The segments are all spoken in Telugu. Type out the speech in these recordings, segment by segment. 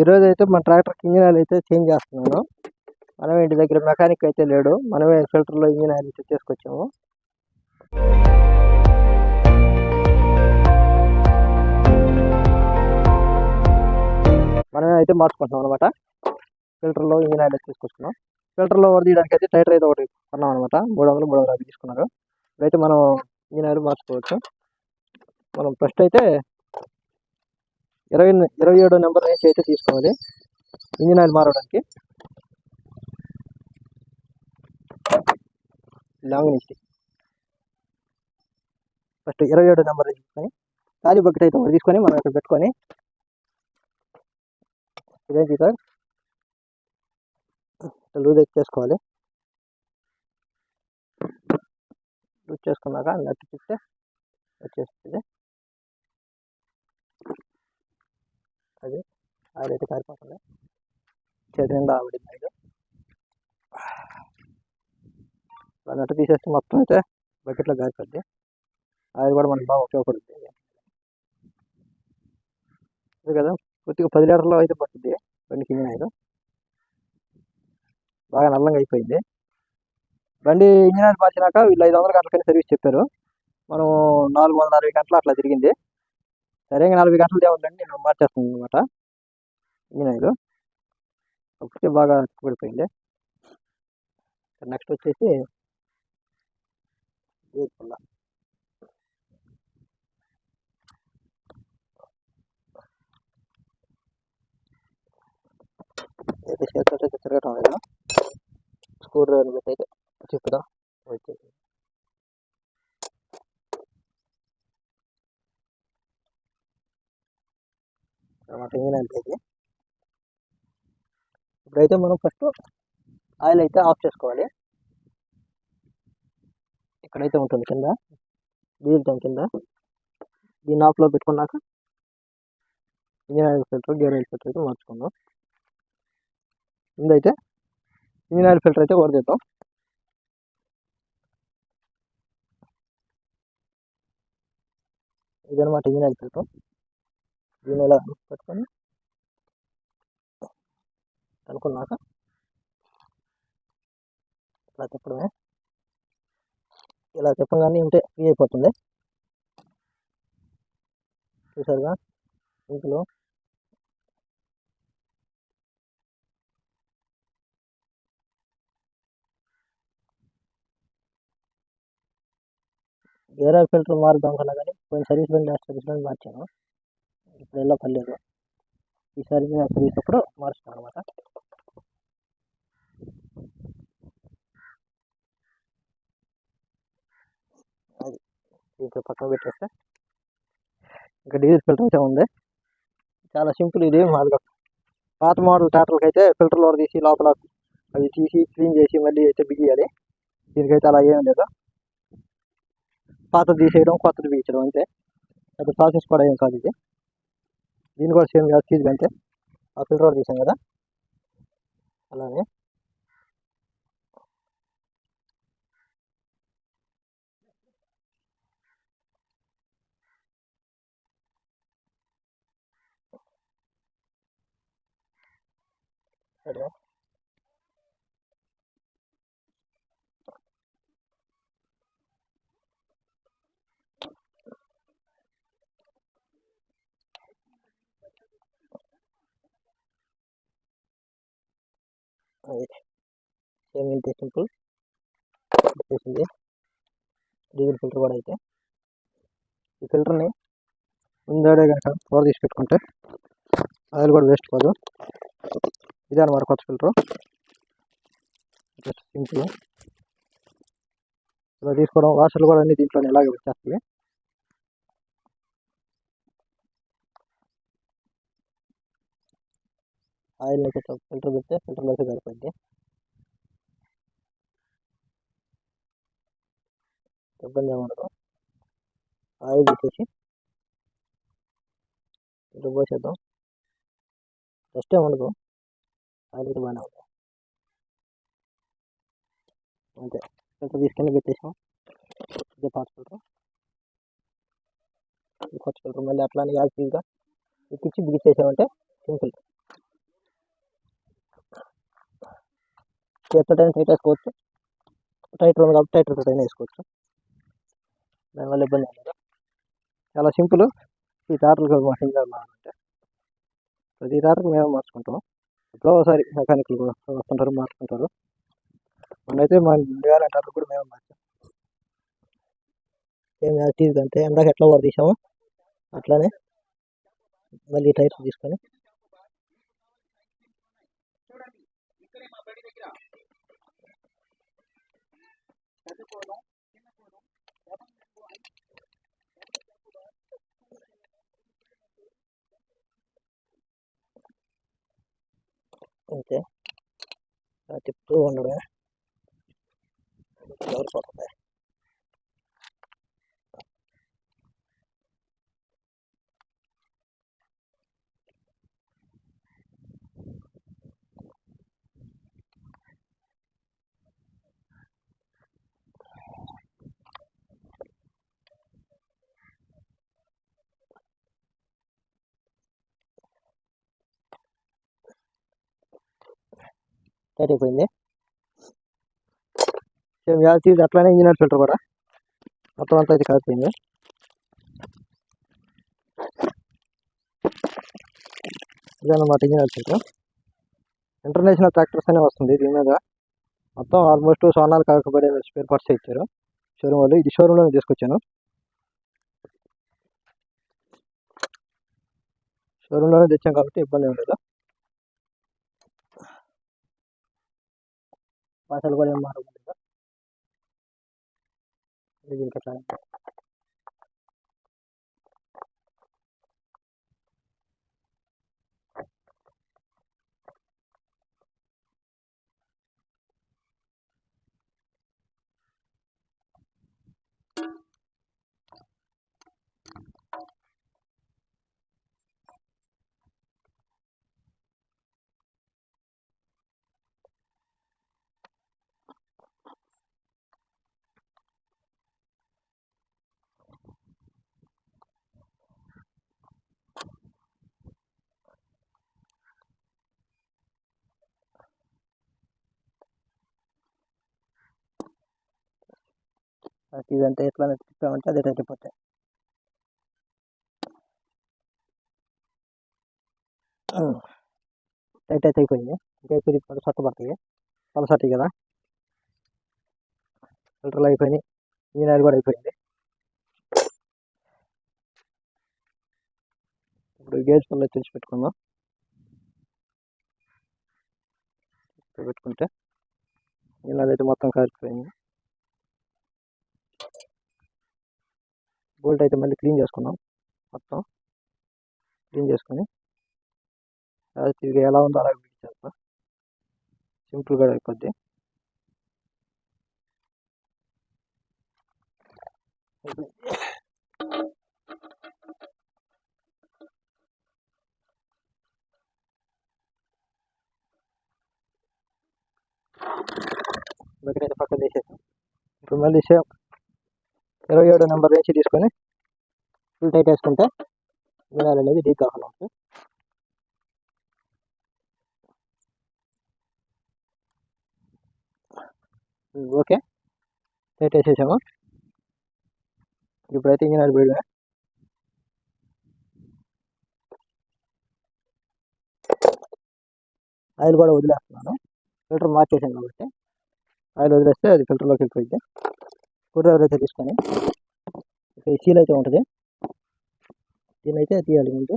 ఈరోజు అయితే మన ట్రాక్టర్కి ఇంజిన్ ఆయిల్ అయితే చేంజ్ చేస్తున్నాను మనం ఇంటి దగ్గర మెకానిక్ అయితే లేడు. మనమే ఫిల్టర్లో ఇంజిన్ ఆయిల్ అయితే తీసుకొచ్చాము. మనమే అయితే మార్చుకుంటున్నాం అనమాట ఫిల్టర్లో ఇంజిన్ ఆయిల్ అయితే తీసుకొచ్చుకున్నాం. ఫిల్టర్లో తీయడానికి అయితే టైటర్ అయితే ఒకటి కొన్నాం అనమాట మూడు వందలు మూడు వందలు తీసుకున్నారు. ఇప్పుడైతే మనం ఇంజిన్ ఆయిల్ మార్చుకోవచ్చు. మనం ఫస్ట్ అయితే ఇరవై ఇరవై ఏడో నెంబర్ నుంచి అయితే తీసుకోవాలి. ఇంజిన్ ఆయిల్ మారడానికి. లాంగ్ నుంచి. ఫస్ట్ ఇరవై ఏడో నెంబర్ తీసుకొని ఖాళీ బకెట్ అయితే ఒకటి తీసుకొని మనం ఇక్కడ పెట్టుకొని ఇదేంటి సార్ లూజ్ అయితే చేసుకోవాలి. లూజ్ చేసుకున్నాక నట్టు తిప్పితే వచ్చేస్తుంది అది. ఆయిల్ అయితే కారిపోతుంది చేతి ఆవిడ ఆవిడింది ఆయిల్ నట్టు తీసేస్తే మొత్తం అయితే బకెట్లో కారిపోద్ది ఆయిల్ కూడా మనకు బాగా ఉపయోగపడుతుంది అదే కదా కొద్దిగా పది లీటర్లో అయితే పడుతుంది బండి కింద ఆయిల్ బాగా నల్లంగా అయిపోయింది. బండి ఇంజనీర్ మార్చినాక వీళ్ళు ఐదు వందల గంటలకని సర్వీస్ చెప్పారు. మనం నాలుగు వందల అరవై గంటలు అట్లా తిరిగింది. సరే ఇంకా నలభై గంటలు తేవాలండి నేను మార్చేస్తాను అనమాట ఇంజిన్ ఒకటి బాగా పడిపోయింది నెక్స్ట్ వచ్చేసి పుల్ల. అయితే చేతితో తిరగటం లేదు? స్క్రూ డ్రైవర్ పెట్టి అయితే తిప్పుదాం వచ్చేసి అనమాట ఇంజిన్ ఆయిల్ అయితే ఇప్పుడైతే మనం ఫస్ట్ ఆయిల్ అయితే ఆఫ్ చేసుకోవాలి. ఇక్కడైతే ఉంటుంది కింద డీజిల్ ట్యాంక్ కింద. దీన్ని ఆఫ్లో పెట్టుకున్నాక engine oil filter gear oil filter అయితే మార్చుకుందాం. ముందైతే ఇంజన్ ఆయిల్ ఫిల్టర్ అయితే వరదేద్దాం ఇదనమాట ఇంజన్ ఆయిల్ ఫిల్టర్. దీన్ని ఇలా పెట్టుకొని అనుకున్నాక ఇలా తిప్పడమే ఇలా తిప్పగానే ఉంటే ఫ్రీ అయిపోతుంది. చూసారుగా? ఇంట్లో వేరే ఫిల్టర్ మారుద్దాం కన్నా కానీ పోయిన సర్వీస్ బండి సర్వీస్ బండి మార్చాను. ఇప్పుడు ఎలా పర్లేదు ఈసారి నేను అప్పుడు మార్చుతాను అనమాట అది దీంట్లో పక్కన పెట్టేస్తే ఇంకా డీజిల్ ఫిల్టర్ అయితే ఉంది. చాలా సింపుల్ ఇది మాదిగా పాత మోడల్ ట్రాక్టర్కి అయితే ఫిల్టర్ లోపల తీసి లోపల అవి తీసి క్లీన్ చేసి మళ్ళీ అయితే బిగియాలి. దీనికైతే అలా ఏం లేదు. పాతది తీసేయడం కొత్తది బిగించడం అంతే. అది ప్రాసెస్ కూడా ఏం కాదు ఇది. దీన్ని కూడా సేమ్ యాజ్ అంటే ఆ ఫిల్టర్ కూడా తీసాం కదా? అలానే. సరే అది సేమ్ ఇంతే సింపుల్ వచ్చేసింది డీజిల్ ఫిల్టర్ కూడా అయితే. ఈ ఫిల్టర్ని ముందడే కనుక పవర్ తీసి పెట్టుకుంటే ఆయిల్ కూడా వేస్ట్ కాదు. ఇదే అనమాట కొత్త ఫిల్టర్ జస్ట్ సింపుల్ ఇలా తీసుకోవడం వాషర్లు కూడా అన్ని దీంట్లో ఇలాగే వచ్చేస్తాయి ఆయిల్ అయితే ఫిల్టర్ పెడితే ఫిల్టర్లోకి సరిపోయింది ఇబ్బంది ఉండదు. ఆయిల్ తీసేసి ఇటు పోసేద్దాం. ఫస్ట్ ఏమి ఉండదు. ఆయిల్ అయితే బాగానే ఉంది. అంతే. ఇంత తీసుకెళ్ళి పెట్టేసాం. ఇదే పాత ఫిల్టర్ ఈ కొత్త ఫిల్టర్ మళ్ళీ అట్లానే యాక్టివ్గా ఇప్పించి బిగిచ్చేసామంటే సింపుల్ చేతితో టైం టైట్ వేసుకోవచ్చు. టైట్ ఉంది కాబట్టి టైట్ టైం వేసుకోవచ్చు. దానివల్ల ఇబ్బంది ఏం చాలా సింపుల్. ఈ టాటర్లు మషిన్ అంటే ప్రతి టాటర్కి మేమే మార్చుకుంటాం ఎప్పుడో ఒకసారి మెకానిక్లు కూడా వస్తుంటారు మార్చుకుంటారు మనైతే మా వేరే టాటర్ కూడా మేమే మార్చాం. ఏం యాక్టివ్ అంటే ఎందాక ఎట్లా వాడు తీసాము. అట్లానే మళ్ళీ టైర్స్ తీసుకొని. అంతే తిప్పుతూ ఉండడమే సరిపోతుంది టైట్ అయిపోయింది. సేమ్ యాజ్ ఇది అట్లానే ఇంజనీర్ ఫిల్టర్ కూడా. మొత్తం అంతా ఇది కాకపోయింది. ఇదన్నమాట ఇంజనీర్ ఫిల్టర్. ఇంటర్నేషనల్ ట్రాక్టర్స్ అనే వస్తుంది దీని మీద. మొత్తం ఆల్మోస్ట్ సోనాలు కాకపోతే స్పేర్ పార్ట్స్ ఇచ్చారు. షోరూమ్ వాళ్ళు. ఇది షోరూంలో తీసుకొచ్చాను. షోరూంలోనే తెచ్చాం కాబట్టి ఇబ్బంది ఏం లేదు. భాషలు కూడా ఏం మారలేదు ఇది ఇదంతా ఎట్లా తిప్పామంటే అదే తగ్గిపోతాయి టైట్ అయితే అయిపోయింది. ఇంకా అయిపోయింది తిప్పాడు పడుతుంది చాలా పలసటి కదా? ఫిల్టర్లు అయిపోయినాయి. ఇంజిన్ ఆయిల్ కూడా అయిపోయింది. ఇప్పుడు గేజ్ పనులు తెచ్చి పెట్టుకుందాం. పెట్టుకుంటే ఇంజిన్ ఆయిల్ అయితే మొత్తం కారిపోయింది బోల్ట్ అయితే మళ్ళీ క్లీన్ చేసుకున్నాం మొత్తం. క్లీన్ చేసుకొని తిరిగి ఎలా ఉందో అలా చేస్తా. సింపుల్గా అయిపోద్ది. బకెట్ అయితే పక్కన తీసేసాం. ఇప్పుడు మళ్ళీ సేమ్ ఇరవై ఏడు నెంబర్ నుంచి తీసుకొని ఫుల్ టైట్ వేసుకుంటే వినాలి అనేది డీప్ కాకుండా ఉంటుంది ఓకే. టైట్ వేసేసాము. ఇప్పుడైతే అయితే ఇంజనీర్ పోయడమే ఆయిల్ కూడా వదిలేస్తున్నాను. ఫిల్టర్ మార్చేసాను కాబట్టి ఆయిల్ వదిలేస్తే అది ఫిల్టర్లోకి వెళ్ళిపోయింది స్క్రూ అయితే తీసుకొని ఇక్కడ ఈ సీల్ అయితే ఉంటుంది. దీని అయితే తీయాలి ముందు.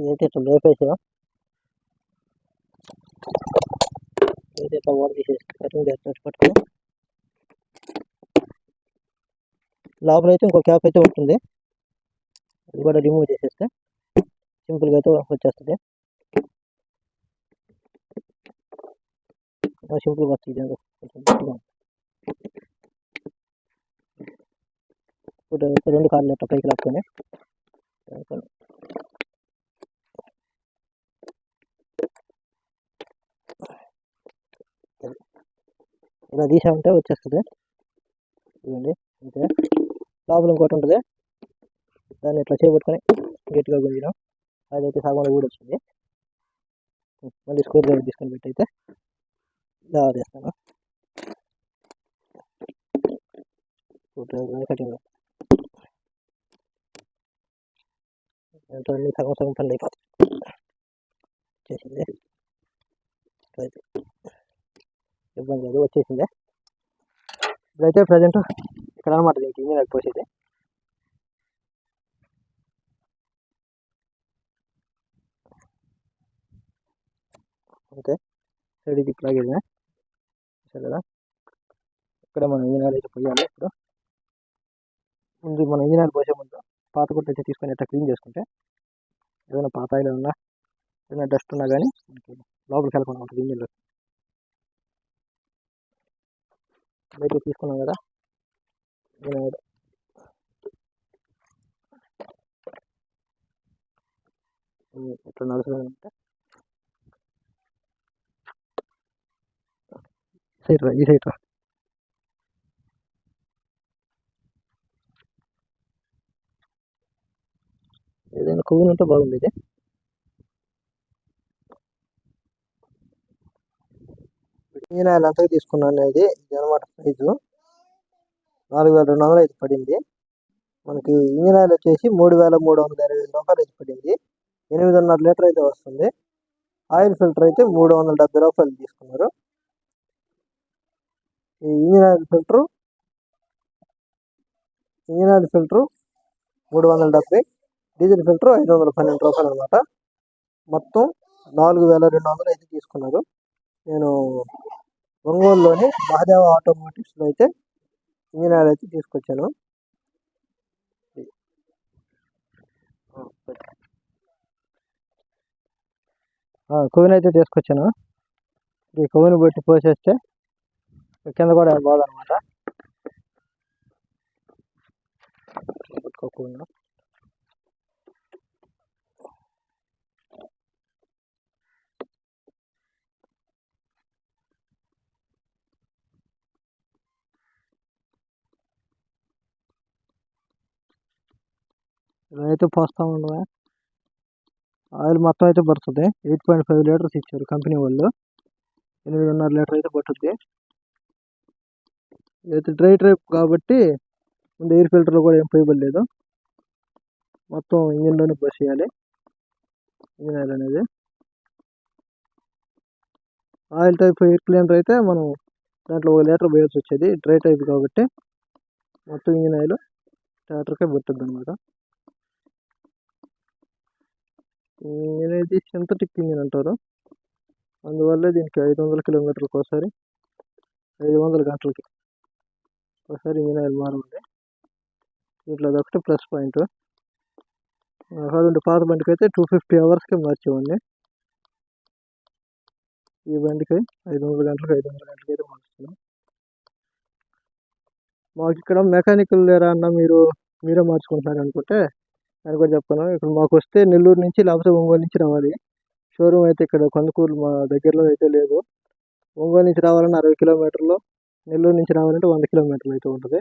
ఇదైతే ఇట్లా లేపేసా లోపల అయితే ఇంకో క్యాప్ అయితే ఉంటుంది. అది కూడా రిమూవ్ చేసేస్తే సింపుల్గా అయితే వచ్చేస్తుంది. సింపుల్గా వస్తుంది రెండు కార్లు పైకి లాక్కొని. ఇలా తీసామంటే వచ్చేస్తుంది. ఇదండి అంతే లోపల ఇంకోటి ఉంటుంది. దాన్ని ఇట్లా చేపట్టుకొని గట్టిగా గుంజినాం. అదైతే సగంలో కూడా వచ్చింది మళ్ళీ స్క్రూ డ్రైవర్ తీసుకొని పెట్టయితే ఇలా చేస్తాను కటింగ్. అన్ని సగం సగం పనులు అయిపోతుంది చేసింది. అయితే ఇబ్బంది లేదు వచ్చేసింది. ఇప్పుడైతే ప్రజెంట్ ఇక్కడ అనమాట దీనికి ఇంజిన్ పోసేది. ఓకే. సైడ్ ఇది లాగేది సరే కదా? ఇక్కడ మనం ఇంజిన్ ఆయిల్ అయితే పోయాలి ఇప్పుడు. ముందు మనం ఇంజిన్ ఆయిల్ పోసే ముందు పాత కొట్టు అయితే తీసుకొని ఎట్లా క్లీన్ చేసుకుంటే? ఏదైనా పాత ఆయిల్ ఉన్నా ఏదైనా డస్ట్ ఉన్నా కానీ మనకి లోపలికి వెళ్ళకుండా ఉంటుంది ఇంజన్లో బయట తీసుకున్నాం కదా ఇంజిన్ ఆయిల్ ఇట్లా నడుస్తుందంటే సైడ్ రా ఈ సైడ్ రా. ఏదైనా కొవ్వు ఉంటే బాగుంది ఇది. నేను ఆయిల్ అంతగా తీసుకున్నాను అనేది ఇది అనమాట ప్రైజు. నాలుగు వేల రెండు వందలు అయితే పడింది. మనకి ఇంజిన్ ఆయిల్ వచ్చేసి మూడు వేల మూడు వందల ఇరవై ఐదు రూపాయలు అయితే పడింది. ఎనిమిదిన్నర లీటర్ అయితే వస్తుంది. ఆయిల్ ఫిల్టర్ అయితే మూడు వందల డెబ్బై రూపాయలు తీసుకున్నారు. ఈ engine oil filter engine oil filter మూడు వందల డెబ్బై డీజిల్ ఫిల్టర్ ఐదు వందల పన్నెండు రూపాయలు అనమాట మొత్తం నాలుగు వేల రెండు వందలు అయితే తీసుకున్నారు. నేను ఒంగోలులోని మహాదేవ ఆటోమోటివ్స్లో అయితే ఇంజిన్ ఆయిల్ అయితే తీసుకొచ్చాను. కొవ్వుని అయితే తీసుకొచ్చాను. ఈ కొవ్వుని బట్టి పోసేస్తే కింద కూడా బాగుందన్నమాట. పెట్టుకోకుండా ఇలా అయితే పోస్తూ ఉండవా? ఆయిల్ మొత్తం అయితే పడుతుంది. ఎయిట్ పాయింట్ ఫైవ్ లీటర్స్ ఇచ్చారు కంపెనీ వాళ్ళు. ఎనిమిదిన్నర లీటర్ అయితే పట్టుద్ది అయితే డ్రై ట్రైప్ కాబట్టి ముందు ఎయిర్ ఫిల్టర్లో కూడా ఏం పోయబడలేదు. మొత్తం ఇంజిన్లోనే పోసేయాలి ఇంజిన్ ఆయిల్ అనేది. ఆయిల్ టైప్ ఎయిర్ క్లీనర్ అయితే మనం దాంట్లో ఒక లీటర్ పోయాల్సి వచ్చేది. డ్రై టైప్ కాబట్టి మొత్తం ఇంజిన్ ఆయిల్ ట్రాక్టర్కే పట్టుద్ది అనమాట ఇంజిన్ ఇది సింథటిక్ ఇంజిన్ అంటారు అందువల్ల దీనికి ఐదు వందల కిలోమీటర్లకు ఒకసారి ఐదు వందల గంటలకి ఒకసారి ఇంజిన్ ఆయిల్ మారుంది దీంట్లో అదొకటి ప్లస్ పాయింట్. అటువంటి పాత బండికి అయితే టూ ఫిఫ్టీ అవర్స్కి మార్చేవాడిని. ఈ బండికి ఐదు వందల గంటలకు ఐదు వందల గంటలకి అయితే మార్చుతున్నాం మాకు ఇక్కడ మెకానికల్ లేరా అన్న మీరు మీరే మార్చుకుంటున్నారు అనుకుంటే అని కూడా చెప్తాను ఇక్కడ మాకు వస్తే నెల్లూరు నుంచి లేకపోతే ఒంగోలు నుంచి రావాలి. షోరూమ్ అయితే ఇక్కడ కొందకూరు మా దగ్గరలో అయితే లేదు. ఒంగోలు నుంచి రావాలంటే అరవై కిలోమీటర్లు నెల్లూరు నుంచి రావాలంటే వంద కిలోమీటర్లు అయితే ఉంటుంది.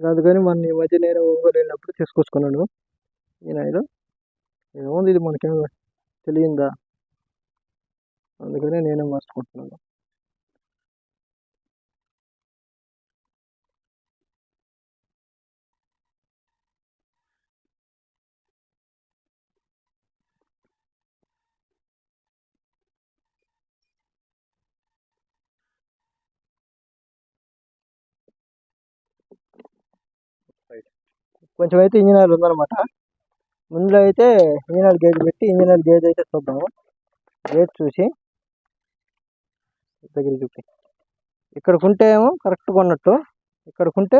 అందుకని మన ఈ మధ్య నేను ఒంగోలు వెళ్ళినప్పుడు తీసుకొచ్చుకున్నాను. ఈ నాయుడు ఏముంది ఇది మనకేమో తెలియందా? అందుకనే నేనే మార్చుకుంటున్నాను. కొంచెం అయితే ఇంజిన్ ఆయిల్ ఉందన్నమాట ముందులో అయితే ఇంజిన్ ఆయిల్ గేజ్ పెట్టి ఇంజిన్ ఆయిల్ గేజ్ అయితే చూద్దాము. గేజ్ చూసి దగ్గర చూపి. ఇక్కడ ఉంటే ఏమో కరెక్ట్గా ఉన్నట్టు ఇక్కడ ఉంటే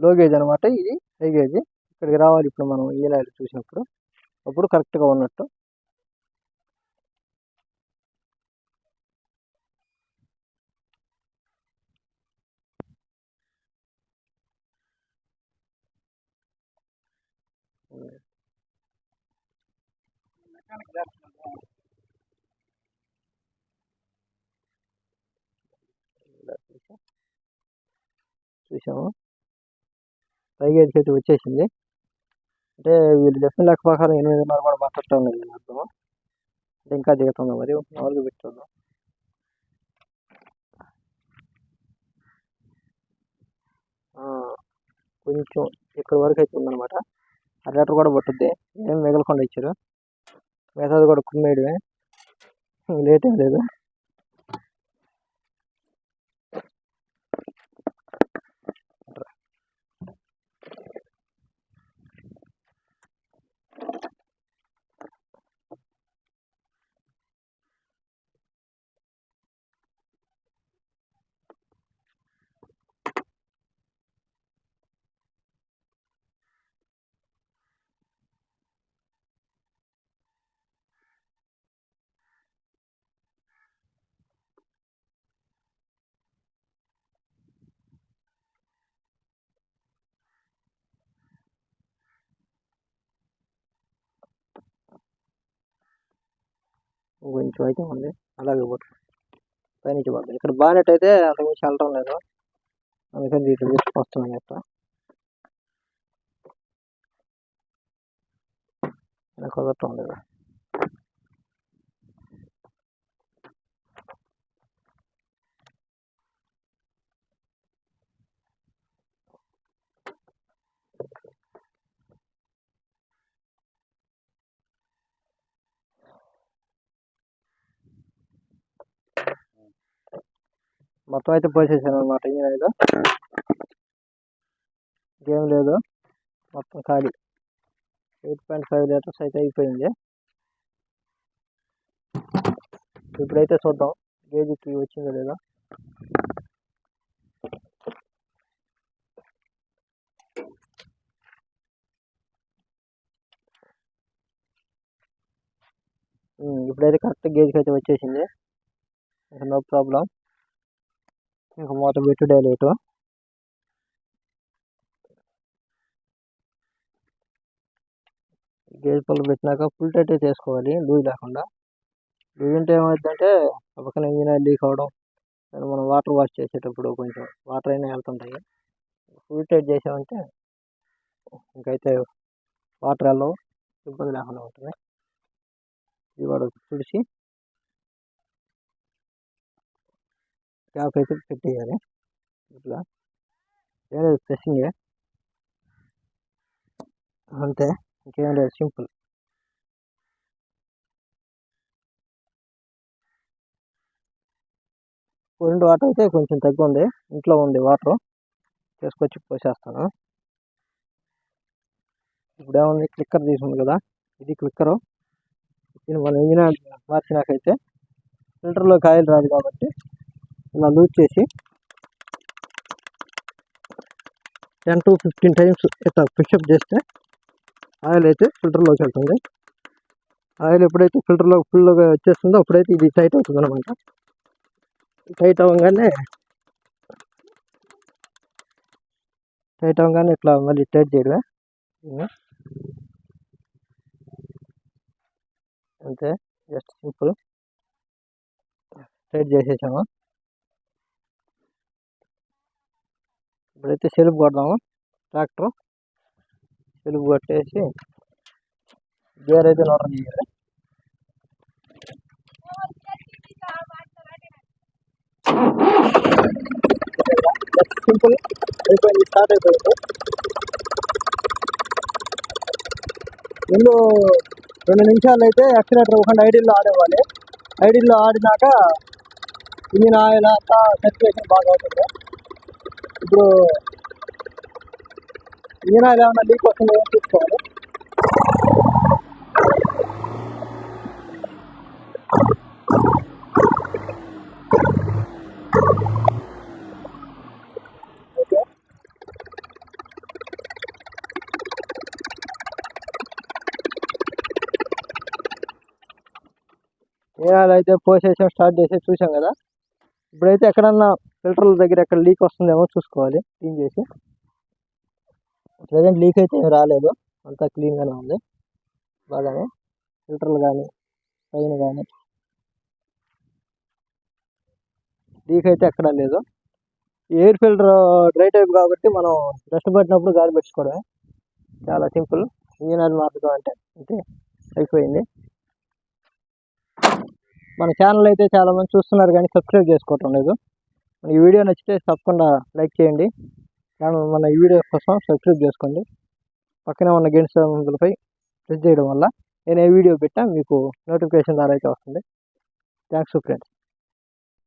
లో గేజ్ అనమాట ఇది హై గేజ్ ఇక్కడికి రావాలి ఇప్పుడు మనం ఇంజిన్ ఆయిల్ చూసినప్పుడు. అప్పుడు కరెక్ట్గా ఉన్నట్టు. చూసాము పైగా అయితే వచ్చేసింది. అంటే వీళ్ళు చెప్పిన లెక్క ప్రకారం ఎనిమిదిన్నర కూడా మాట్లాడటం లేదు దీని అర్థం అంటే ఇంకా దిగుతుంది మరి నాలుగు పెట్టుకుందాం కొంచెం ఇక్కడ వరకు అయితే ఉందన్నమాట. అర లీటర్ కూడా పట్టుద్ది. ఏం మిగలకుండా ఇచ్చారు. మెసేజ్ కూడా కుమ్మేయడమే లేట్ ఏం లేదు కొంచెం అయితే ఉంది. అలాగే పోతుంది. పైనుంచి పడుతుంది ఇక్కడ బానెట్ అయితే అంతకుమించి వెళ్ళటం లేదు. అందుకని దీంట్లో తీసుకొస్తున్నాను చెప్తా నాకు కుదరటం లేదు మొత్తం అయితే పోసేసాను అనమాట ఇంజిన్ ఆయిల్ ఇంకేం లేదు. మొత్తం ఖాళీ. ఎయిట్ పాయింట్ ఫైవ్ లీటర్స్ అయితే అయిపోయింది. ఇప్పుడైతే చూద్దాం గేజ్కి వచ్చిందో లేదో. ఇప్పుడైతే కరెక్ట్ గేజ్కి అయితే వచ్చేసింది. ఇంకా నో ప్రాబ్లం. ఇంకా మూత పెట్టుడే లేటు. గేజ్ పళ్ళు పెట్టినాక ఫుల్ టైట్ చేసుకోవాలి లూజ్ లేకుండా. లూజ్ ఉంటే ఏమవుతుందంటే పక్కన ఇంజిన్ ఆయిల్ లీక్ అవడం మనం వాటర్ వాష్ చేసేటప్పుడు కొంచెం వాటర్ అయినా వెళ్తుంటాయి. ఫుల్ టైట్ చేసామంటే ఇంకైతే వాటర్ వెళ్ళవు ఇబ్బంది లేకుండా ఉంటుంది. ఇది కూడా చూసి క్యాప్ అయితే పెట్టేయాలి ఇట్లా. ఏం లేదు ప్రెస్సింగ్ అంతే. ఇంకేం లేదు. సింపుల్. కూలింగ్ వాటర్ అయితే కొంచెం తగ్గు ఉంది ఇంట్లో ఉంది వాటర్ తీసుకొచ్చి పోసేస్తాను. ఇప్పుడు ఏముంది క్లిక్కర్ తీసుకుంది కదా. ఇది క్లిక్కరు. దీన్ని మన ఇంజనీర్ మార్చినాకైతే ఫిల్టర్లో కాయలు రాదు కాబట్టి ఇలా లూజ్ చేసి టెన్ టు ఫిఫ్టీన్ టైమ్స్ ఇట్లా పుషప్ చేస్తే ఆయిల్ అయితే ఫిల్టర్లోకి వెళ్తుంది. ఆయిల్ ఎప్పుడైతే ఫిల్టర్లో ఫుల్గా వచ్చేస్తుందో అప్పుడైతే ఇది టైట్ అవుతుంది అనమాట టైట్ అవ్వగానే టైట్ అవ్వగానే ఇట్లా మళ్ళీ టైట్ చేయడమే. అంతే జస్ట్ సింపుల్ టైట్ చేసేసాము. ఇప్పుడైతే సెల్ఫ్ కొడదాము. ట్రాక్టర్ సెల్ఫ్ కొట్టేసి గేర్ అయితే నోటర్ చేయాలి. సింపుల్. అయిపోయింది స్టార్ట్ అయిపోయింది. ముందు రెండు నిమిషాలు అయితే యాక్సిలేటర్ ఒకటి ఐడిల్లో ఆడేవాలి ఐడిల్లో ఆడినాక ఇంజిన్ ఆయిల్ అంతా సర్క్యులేషన్ బాగా అవుతుంది. ఇప్పుడు ఈయన ఏమైనా లీక్ వస్తుందో ఏమో చూసుకోవాలి? ఓకే. అయితే పోసేసాం స్టార్ట్ చేసి చూసాం కదా. ఇప్పుడైతే ఎక్కడన్నా ఫిల్టర్ల దగ్గర ఎక్కడ లీక్ వస్తుందేమో చూసుకోవాలి క్లీన్ చేసి. ప్రజెంట్ లీక్ అయితే ఏం రాలేదు అంతా క్లీన్గానే ఉంది. బాగానే ఫిల్టర్లు కానీ పైన కానీ లీక్ అయితే ఎక్కడ లేదు. ఎయిర్ ఫిల్టర్ డ్రై టైప్ కాబట్టి మనం డస్ట్ పట్టినప్పుడు గాలి పెట్టుకోవడమే చాలా సింపుల్ ఇంజిన్ ఆయిల్ మార్చడం అంటే అంతే అయిపోయింది. మన ఛానల్ అయితే చాలా మంది చూస్తున్నారు కానీ సబ్స్క్రైబ్ చేసుకోవటం లేదు. ఈ వీడియో నచ్చితే తప్పకుండా లైక్ చేయండి. ఛానల్ మన ఈ వీడియో కోసం సబ్స్క్రైబ్ చేసుకోండి. పక్కనే ఉన్న గేమ్స్ పై ప్రెస్ చేయడం వల్ల నేను ఏ వీడియో పెట్టా మీకు నోటిఫికేషన్ ద్వారా అయితే వస్తుంది. Thanks friends